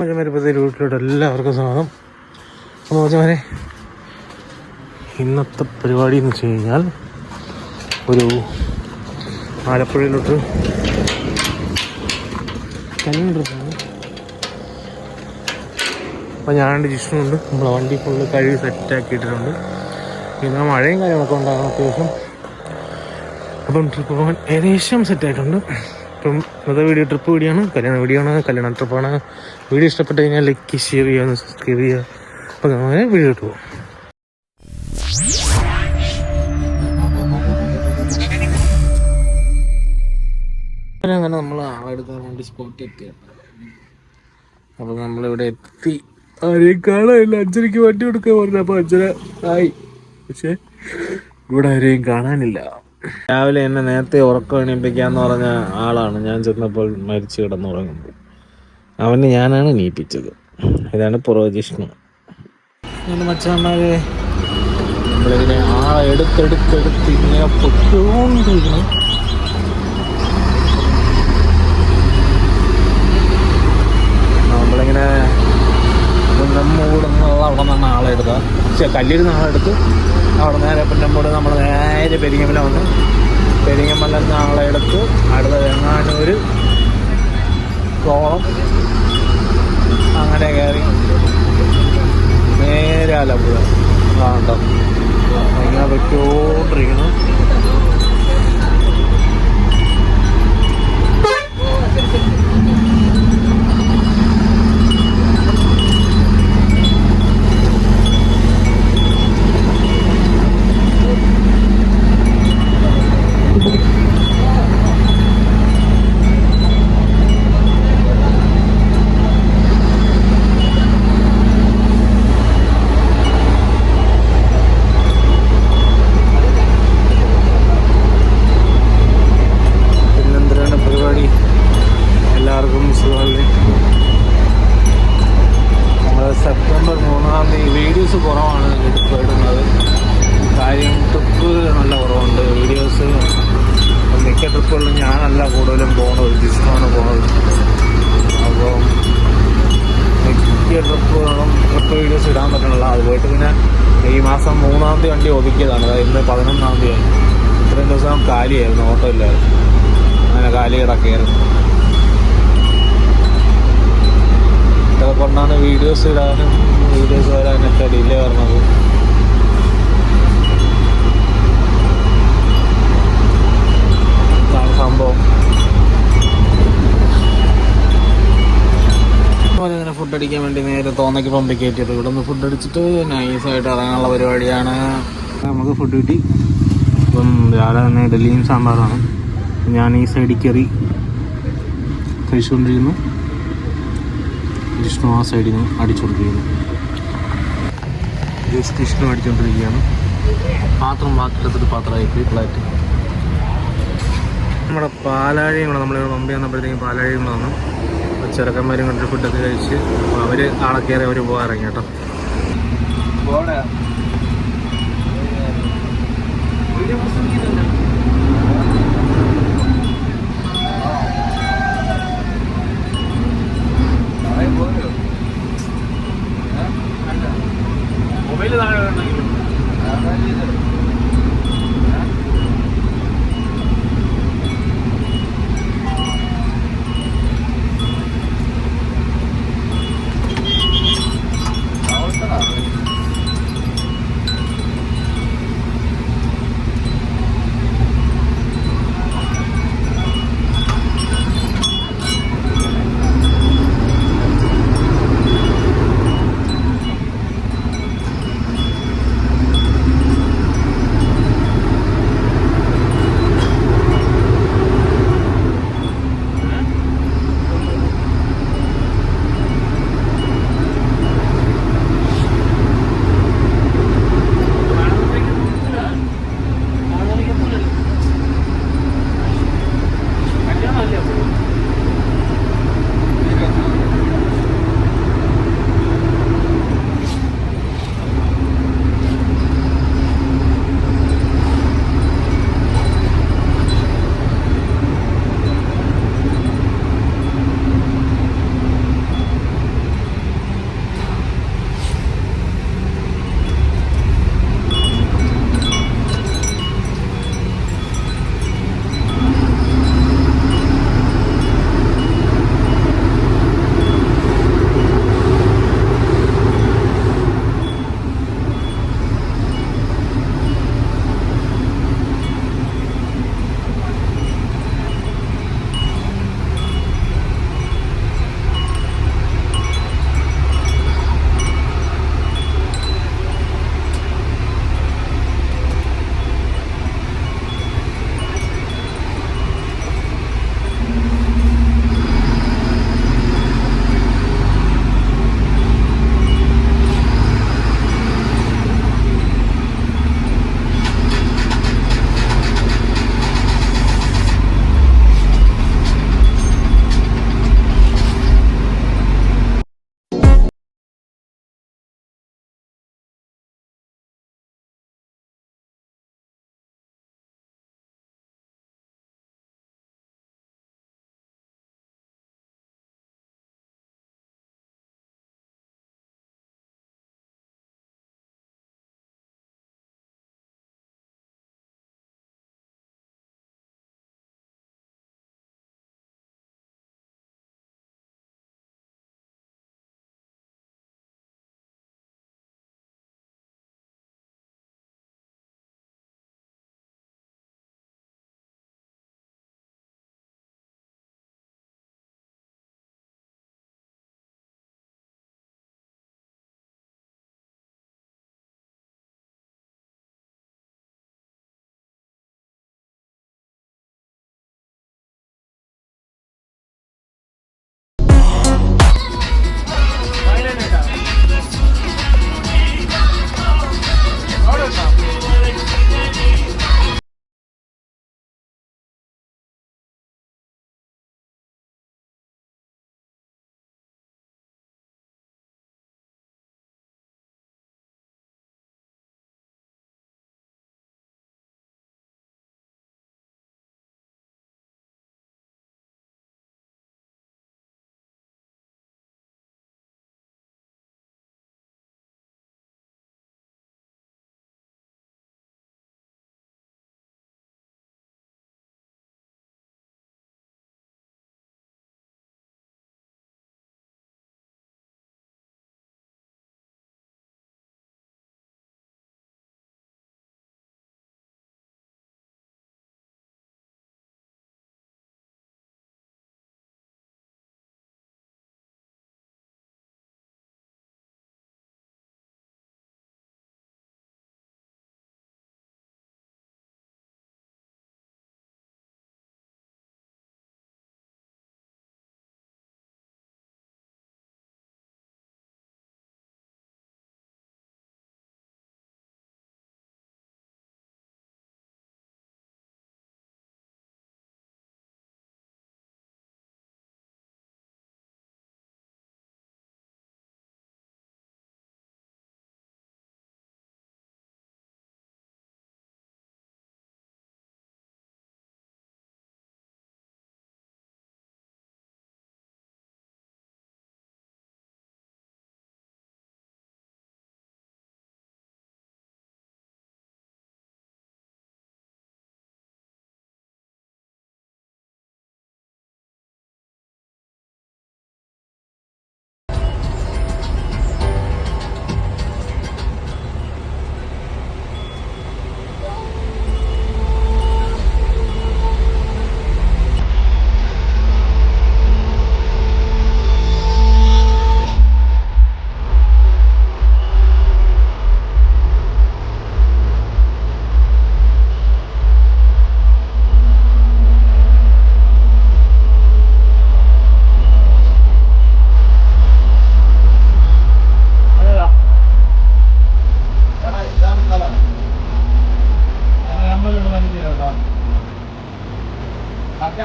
മജമരപ്പത്തെ വീട്ടിലോട്ട് എല്ലാവർക്കും സ്വാഗതം. അപ്പോൾ മജമാരെ ഇന്നത്തെ പരിപാടി എന്ന് വെച്ച് കഴിഞ്ഞാൽ ഒരു ആലപ്പുഴയിലോട്ട് കലണ്ടർ അപ്പോൾ ഞാനുണ്ട് ജിഷ്ണുണ്ട്. നമ്മളെ വണ്ടി ഫുള്ള് കഴുകി സെറ്റാക്കി ഇട്ടിട്ടുണ്ട് പിന്നെ മഴയും കാര്യങ്ങളൊക്കെ ഉണ്ടാകണം അത്യാവശ്യം. അപ്പം ട്രിപ്പ് പോകാൻ ഏകദേശം സെറ്റായിട്ടുണ്ട് ഇപ്പം ഇന്നത്തെ വീഡിയോ ട്രിപ്പ് വീഡിയോ ആണ്. കല്യാണ വീഡിയോ ആണ്. കല്യാണ ട്രിപ്പാണ് വീഡിയോ ഇഷ്ടപ്പെട്ട് കഴിഞ്ഞാൽ ലൈക്ക് ഷെയർ ചെയ്യുക സബ്സ്ക്രൈബ് ചെയ്യുക. അപ്പം അങ്ങനെ വീഡിയോ ഇട്ട് പോകും അങ്ങനെ നമ്മൾ ആളെടുക്കാൻ വേണ്ടി സ്പോട്ട് എത്തിയാണ് അപ്പോൾ നമ്മളിവിടെ എത്തി. ആരെയും കാണാനില്ല. അഞ്ചരയ്ക്ക് വണ്ടി കൊടുക്കാൻ പറഞ്ഞു. അപ്പോൾ അഞ്ചര ആയി പക്ഷേ ഇവിടെ ആരെയും കാണാനില്ല. രാവിലെ എന്നെ നേരത്തെ ഉറക്കം എണീപ്പിക്കാന്ന് പറഞ്ഞ ആളാണ്. ഞാൻ ചെന്നപ്പോൾ മരിച്ചു കിടന്നുറങ്ങുന്നത്. അവന് ഞാനാണ് എണീപ്പിച്ചത്. ഇതാണ് പുറവജിഷ്ണു മച്ചാന്മാരെ നമ്മളിങ്ങനെ ആളെ എടുത്തെടുത്തെടുത്ത് ഇങ്ങനെ പൊട്ടുകൊണ്ടിരിക്കുന്നു നമ്മളിങ്ങനെ നമ്മൂടുന്നുള്ള അവിടെ നിന്നാണ് ആളെ എടുത്തത് പക്ഷേ കല്ലിരുന്ന ആളെടുത്ത് അവിടെ നേരെ പുല്ലമ്പോട് നമ്മൾ നേരെ പെരിങ്ങമല വന്ന്. പെരിങ്ങമല നാളെ ആളെ എടുത്ത് അടുത്ത വെങ്ങാനൂർ കോളം അങ്ങനെ കയറി നേരെ ആലപ്പുഴ. ആണ്ടോ അങ്ങനെ പൊയ്ക്കോണ്ടിരിക്കണം പിന്നെന്തിനാണ് പരിപാടി എല്ലാവർക്കും സുഖമല്ലേ നമ്മൾ സെപ്റ്റംബർ മൂന്നാം തീയതി വീഡിയോസ് കുറവാണ് എടുപ്പ് ഇടുന്നത് കാര്യം ട്രിപ്പ് നല്ല കുറവുണ്ട്. വീഡിയോസ് മിക്ക ട്രിപ്പുകളിലും ഞാനല്ല കൂടുതലും പോകുന്നത് ജിസ്റ്റാണ് പോകുന്നത് അപ്പോൾ മിക്ക ട്രിപ്പുകളും ട്രിപ്പ് വീഡിയോസ് ഇടാൻ പറ്റണില്ല. അത് പോയിട്ട് പിന്നെ ഈ മാസം മൂന്നാം തീയതി വണ്ടി ഒതുക്കിയതാണ് അതായത് ഇന്ന് പതിനൊന്നാം തീയതി. ഇത്രയും ദിവസം കാലിയായിരുന്നു ഓട്ടോ ഇല്ലായിരുന്നു അങ്ങനെ കാലി കിടക്കുകയായിരുന്നു ഇതൊക്കെ കൊണ്ടാണ് വീഡിയോസ് ഇടാനും വീഡിയോസ് വരാനൊക്കെ ഡിലേ പറഞ്ഞത് ഇതാണ് സംഭവം. ഫുഡ് അടിക്കാൻ വേണ്ടി നേരെ തോന്നയ്ക്ക് പമ്പി കയറ്റിയത്. ഇവിടെ നിന്ന് ഫുഡ് അടിച്ചിട്ട് നൈസായിട്ട് ഇറങ്ങാനുള്ള പരിപാടിയാണ്. നമുക്ക് ഫുഡ് കിട്ടി. ഇപ്പം രാവിലെ തന്നെ ഇഡലിയും സാമ്പാറാണ് ഞാൻ ഈ സൈഡിൽ കയറി കഴിച്ചുകൊണ്ടിരിക്കുന്നു. വിഷ്ണു ആ സൈഡിൽ നിന്ന് അടിച്ചുകൊണ്ടിരിക്കുന്നു. ജസ്റ്റ് ജിഷ്ണു അടിച്ചുകൊണ്ടിരിക്കുകയാണ്. പാത്രം പാത്രത്തിൽ പാത്രമായി ഫ്ലാറ്റ് നമ്മുടെ പാലാഴിയും കൂടെ നമ്മൾ മമ്പി വന്നപ്പോഴത്തേക്കും പാലാഴിയും കൂടെ വന്നു. ചെറുക്കന്മാരും കണ്ടിട്ട് ഫുഡൊക്കെ കഴിച്ച് അവർ ആളെ കയറി അവർ പോകാറിറങ്ങി കേട്ടോ.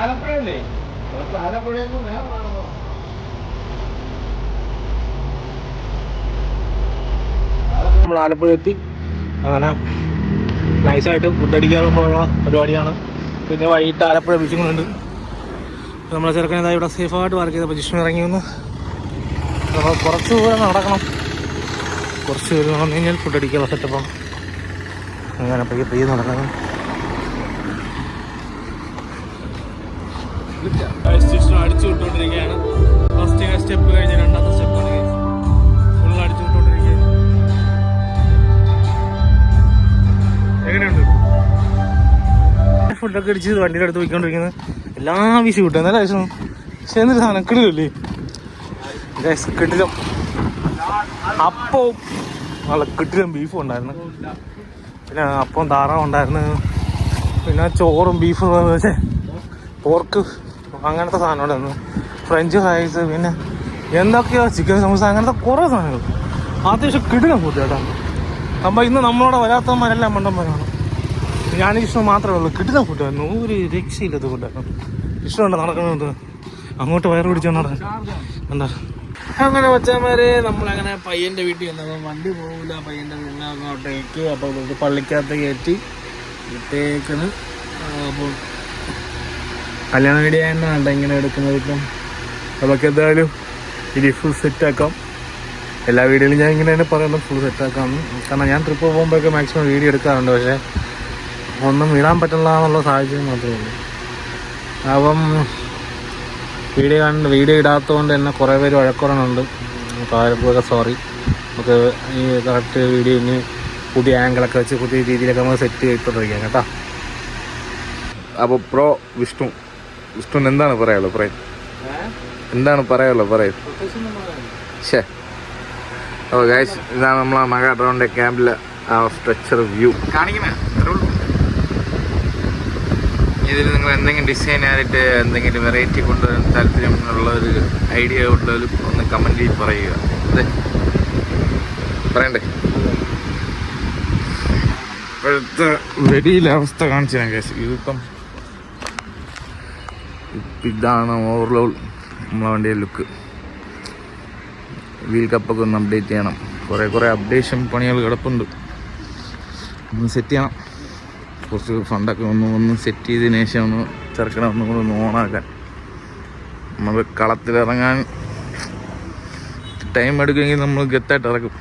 ആലപ്പുഴയല്ലേ? ആലപ്പുഴയിൽ നമ്മൾ ആലപ്പുഴ എത്തി. അങ്ങനെ നൈസായിട്ട് ഫുഡടിക്കാറ് പോലുള്ള പരിപാടിയാണ്. പിന്നെ വൈകിട്ട് ആലപ്പുഴ ബീച്ചും നമ്മൾ നമ്മളെ ചെറുക്കൻ എന്താ ഇവിടെ സേഫായിട്ട് വർക്ക് ചെയ്ത പൊസിഷൻ ഇറങ്ങി വന്ന്. നമ്മൾ കുറച്ച് ദൂരം നടക്കണം. കുറച്ച് ദൂരം നടന്നു കഴിഞ്ഞാൽ ഫുഡടിക്കാനുള്ള സെറ്റപ്പാണ് അങ്ങനെ പയ്യെ പയ്യെ നടക്കണം അടിച്ചു വിട്ടുകൊണ്ടിരിക്കുകയാണ് ഫസ്റ്റ് സ്റ്റെപ്പ് കഴിഞ്ഞ് രണ്ടാമത്തെ സ്റ്റെപ്പ് ഫുൾ അടിച്ചു വിട്ടുകൊണ്ടിരിക്കുകയാണ് എങ്ങനെയുണ്ട്? ഫുഡൊക്കെ അടിച്ച് വണ്ടിയുടെ അടുത്ത് പോയിക്കൊണ്ടിരിക്കുന്നത് എല്ലാ വിഷു കിട്ടും. എന്നാലും വിഷമം പക്ഷെ എന്നൊരു സാധനം കിട്ടില്ലേ കിട്ടിലും അപ്പവും നല്ല കിട്ടിലും ബീഫും ഉണ്ടായിരുന്നു. പിന്നെ അപ്പം താറാവും ഉണ്ടായിരുന്നു പിന്നെ ചോറും ബീഫും പോർക്ക് അങ്ങനത്തെ സാധനം ഉണ്ടായിരുന്നു ഫ്രഞ്ച് ഫ്രൈസ് പിന്നെ എന്തൊക്കെയോ ചിക്കൻ സമൂസ അങ്ങനത്തെ കുറേ സാധനങ്ങൾ. അത്യാവശ്യം കിടിലം കേട്ടോ. അപ്പം ഇന്ന് നമ്മളോട് വരാത്തവന്മാരെല്ലാം മണ്ടന്മാരാണ്. ഞാൻ ഇഷ്ടം മാത്രമേ ഉള്ളൂ. കിട്ടുന്ന ഫുഡായിരുന്നു ഒരു രക്ഷയില്ലാത്ത ഫുഡായിരുന്നു ഇഷ്ടമുണ്ട് നടക്കുന്നത്. അങ്ങോട്ട് വയറ് പിടിച്ചു നടക്കാൻ എന്താ അങ്ങനെ വെച്ചാമാരെ നമ്മളങ്ങനെ പയ്യന്റെ വീട്ടിൽ വന്നപ്പോൾ വണ്ടി പോകില്ല പയ്യന്റെ വീടിനെ അങ്ങോട്ടേക്ക് അപ്പോൾ പള്ളിക്കകത്ത് കയറ്റി ഇട്ടേക്കണ് അപ്പോൾ കല്യാണ വീഡിയോ തന്നെയാണ് ഇങ്ങനെ എടുക്കുന്നത് ഇപ്പം. നമുക്ക് എന്തായാലും ഇനി ഫുൾ സെറ്റാക്കാം എല്ലാ വീഡിയോയിലും ഞാൻ ഇങ്ങനെ തന്നെ പറയുന്നത് ഫുൾ സെറ്റാക്കാമെന്ന് കാരണം ഞാൻ ട്രിപ്പ് പോകുമ്പോഴൊക്കെ മാക്സിമം വീഡിയോ എടുക്കാറുണ്ട് പക്ഷേ ഒന്നും ഇടാൻ പറ്റില്ല എന്നുള്ള സാഹചര്യം മാത്രമേ ഉള്ളൂ. അപ്പം വീഡിയോ കണ്ട് വീഡിയോ ഇടാത്തതുകൊണ്ട് തന്നെ കുറേ പേര് വഴക്കുറണുണ്ട് അപ്പോൾ സോറി നമുക്ക് ഈ കറക്റ്റ് വീഡിയോ ഇനി പുതിയ ആംഗിളൊക്കെ വെച്ച് പുതിയ രീതിയിലൊക്കെ നമുക്ക് സെറ്റ് ചെയ്തിട്ടിരിക്കാം കേട്ടോ. അപ്പോൾ പ്രോ വിഷ്ണു വിഷ്ണുവിന് എന്താണ് പറയാനുള്ളത്? പറയും. എന്താണ് പറയാനുള്ളത്? പറയും. ശേ അപ്പോൾ ഗൈസ് ഇതാണ് നമ്മളെ മകാഡ്രോണിന്റെ ക്യാമ്പിലെ ആ സ്ട്രക്ചർ വ്യൂ കാണിക്കുന്നേ ഇതിൽ നിങ്ങൾ എന്തെങ്കിലും ഡിസൈൻ ആയിട്ട് എന്തെങ്കിലും വെറൈറ്റി കൊണ്ടുവരാൻ താല്പര്യം ഉള്ള ഒരു ഐഡിയ ഉള്ളവർ ഒന്ന് കമന്റിൽ പറയുക. അതെ പറയണ്ടേ? ഇപ്പോഴത്തെ വെടിയിലെ അവസ്ഥ കാണിച്ചു ഞാൻ കേസ് ഇതിപ്പം ഇതാണ് ഓവർലോൾ നമ്മളെ വണ്ടിയുടെ ലുക്ക് വീൽ കപ്പൊക്കെ ഒന്ന് അപ്ഡേറ്റ് ചെയ്യണം. കുറേ കുറേ അപ്ഡേഷൻ പണികൾ കിടപ്പുണ്ട്. ഒന്ന് സെറ്റ് ചെയ്യണം. കുറച്ച് ഫണ്ടൊക്കെ ഒന്ന് ഒന്ന് സെറ്റ് ചെയ്തതിന് ശേഷം ഒന്ന് ചെറുക്കണം ഒന്നും കൂടെ ഒന്ന് ഓണാക്കാൻ നമ്മൾ കളത്തിലിറങ്ങാൻ ടൈം എടുക്കുമെങ്കിൽ നമ്മൾ ഗത്തായിട്ട് ഇറക്കും.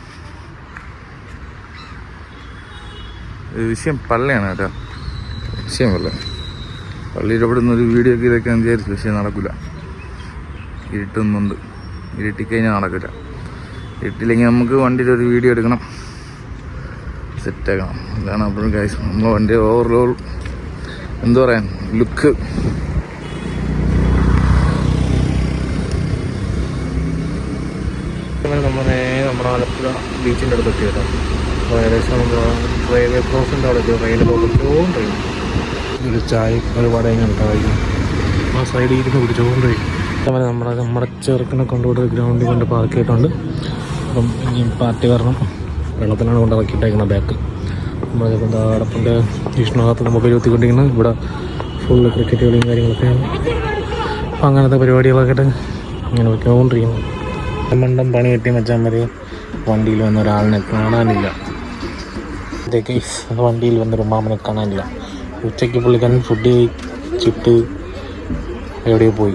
വിഷയം പള്ളിയാണ് കേട്ടോ. വിഷയം പള്ള പള്ളിയിൽ ഇവിടെ നിന്നൊരു വീഡിയോ ഒക്കെ ഇതൊക്കെ വിചാരിച്ചു പക്ഷേ നടക്കില്ല ഇരുട്ടുന്നുണ്ട്. ഇരുട്ടിക്കഴിഞ്ഞാൽ നടക്കില്ല ഇരുട്ടില്ലെങ്കിൽ നമുക്ക് വണ്ടിയിൽ ഒരു വീഡിയോ എടുക്കണം. സെറ്റാക്കണം അതാണ് അപ്പോഴും കാശ് നമ്മളെ വണ്ടി ഓവറോൾ എന്താ പറയാൻ ലുക്ക് നമ്മൾ നമ്മുടെ ആലപ്പുഴ ബീച്ചിന്റെ അടുത്ത് കേട്ടോ അപ്പോൾ ഏകദേശം നമ്മൾ റെയിൽവേ ക്രോസിന്റെ അവിടെ റെയിൽവേ റെയിൽ പോകും ട്രെയിൻ ഒരു ചായ ഒരുപാട് കഴിക്കും ആ സൈഡിൽ ഇരുന്ന് കുടിച്ചുകൊണ്ടിരിക്കും അതുപോലെ നമ്മുടെ നമ്മുടെ ചെറുക്കനെ കൊണ്ടുപോയി ഗ്രൗണ്ടിൽ കൊണ്ട് പാർക്ക് ചെയ്തിട്ടുണ്ട്. അപ്പം ഈ പാർട്ടി വരണം. വെള്ളത്തിലാണ് കൊണ്ട് ഇറക്കിയിട്ടേക്കുന്ന ബാക്ക് നമ്മുടെ എന്താ അടപ്പിന്റെ വിഷ്ണുഭാഗത്ത് മൊബൈൽ കുത്തിക്കൊണ്ടിരിക്കുന്നത് ഇവിടെ ഫുള്ള് ക്രിക്കറ്റ് കളിയും കാര്യങ്ങളൊക്കെയാണ്. അപ്പം അങ്ങനത്തെ പരിപാടികളൊക്കെ ഇങ്ങനെ വെച്ചുകൊണ്ടിരിക്കുന്നു മണ്ടം പണി കെട്ടി വെച്ചാൽ മതി വണ്ടിയിൽ വന്ന ഒരാളിനെ കാണാനില്ല. വണ്ടിയിൽ വന്നൊരു മാമനെ കാണാനില്ല. ഉച്ചയ്ക്ക് പുള്ളിക്കാരൻ ഫുഡ് കഴിച്ചിട്ട് എവിടെയോ പോയി.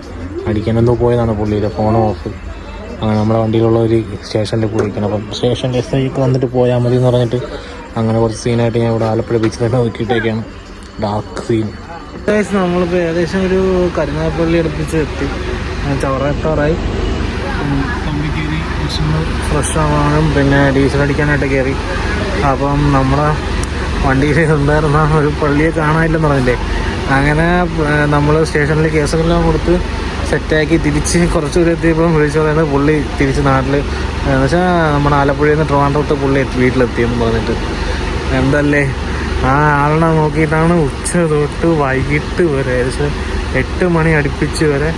അടിക്കാനെന്തോ പോയതാണ് പുള്ളിയുടെ ഫോൺ ഓഫ് അങ്ങനെ നമ്മുടെ വണ്ടിയിലുള്ള ഒരു സ്റ്റേഷനിൽ പോയിരിക്കണം. അപ്പം സ്റ്റേഷൻ എസ് ഐക്ക് വന്നിട്ട് പോയാൽ മതി എന്ന് പറഞ്ഞിട്ട് അങ്ങനെ കുറച്ച് സീനായിട്ട് ഞാൻ ഇവിടെ ആലപ്പുഴ ബീച്ചിൽ തന്നെ നോക്കിയിട്ടേക്കാണ്. ഡാർക്ക് സീൻ നമ്മളിപ്പോൾ ഏകദേശം ഒരു കരുനാഗപ്പള്ളി അടുപ്പിച്ച് എത്തി. ചവറായി ഫ്രഷ് ആവാനും പിന്നെ ഡീസൽ അടിക്കാനായിട്ട് കയറി. അപ്പം നമ്മുടെ വണ്ടിയിൽ ഉണ്ടായിരുന്ന ഒരു പള്ളിയെ കാണാനില്ലെന്ന് പറഞ്ഞില്ലേ? അങ്ങനെ നമ്മൾ സ്റ്റേഷനിൽ കേസുകളെല്ലാം കൊടുത്ത് സെറ്റാക്കി തിരിച്ച് കുറച്ച് ദൂരം എത്തിയപ്പം വിളിച്ചു പറയുന്നത് പുള്ളി തിരിച്ച് നാട്ടിൽ എന്ന് വെച്ചാൽ നമ്മുടെ ആലപ്പുഴയിൽ നിന്ന് ട്രിവാൻഡ്രത്ത് പുള്ളി വീട്ടിലെത്തിയെന്ന് പറഞ്ഞിട്ട്. എന്തല്ലേ? ആ ആളിനെ നോക്കിയിട്ടാണ് ഉച്ച തൊട്ട് വൈകിട്ട് വരെ ഏകദേശം എട്ട് മണി അടുപ്പിച്ച് വരെ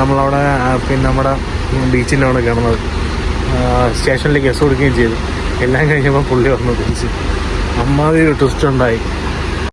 നമ്മളവിടെ പിന്നെ നമ്മുടെ ബീച്ചിന്റെ അവിടെ കിടന്നത്. സ്റ്റേഷനിൽ കേസ് കൊടുക്കുകയും ചെയ്തു. എല്ലാം കഴിഞ്ഞപ്പോൾ പുള്ളി വന്നു തിരിച്ച്. അമ്മാതിരി ട്വിസ്റ്റ് ഉണ്ടായി.